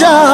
জান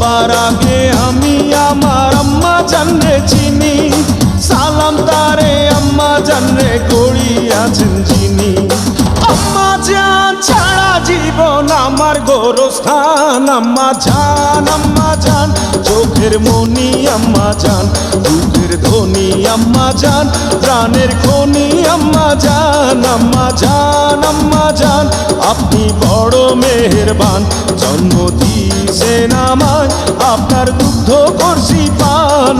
সবার আগে আমি, আমার আম্মা জানরে চিনি। সালাম তারে আম্মা জানরে আছেন চিনি আম্মা জান ছাড়া জীবন আমার গোরস্থান, আম্মা জান আম্মা জান চোখের মনি আম্মা যান দুধের ধনি আম্মা যান প্রাণের খনি আম্মা যান আম্মা যান আম্মা যান আপনি বড় মেহেরবান, জন্ম দিয়েছেন আমায়, আপনার দুগ্ধ করছি পান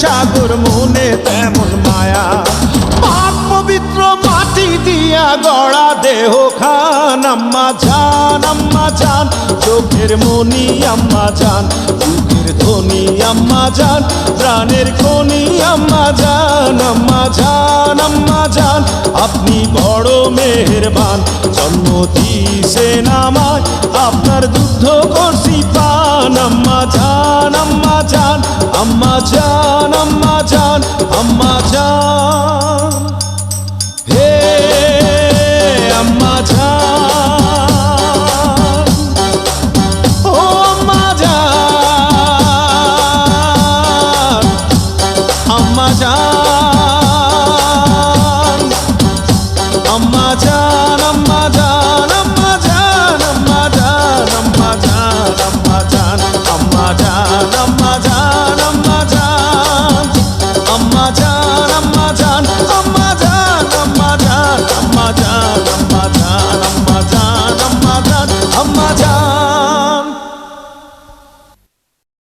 সাগর মনে তেমন মায়া। পাক পবিত্র মাটি দিয়া গড়া দেহ খান, আম্মা জান আম্মা জান চোখের মনি, আম্মা জান ধ্বনি আম্মা জান। প্রাণের খনি, আম্মা জান আম্মা জান আম্মা জান। আপনি বড় মেহেরবান, জন্ম দিয়েছেন আমায় আপনার দুগ্ধ করছি পান আম্মা জান আম্মা জান। আম্মা জান আম্মা জান আম্মা জান। ¡Gracias!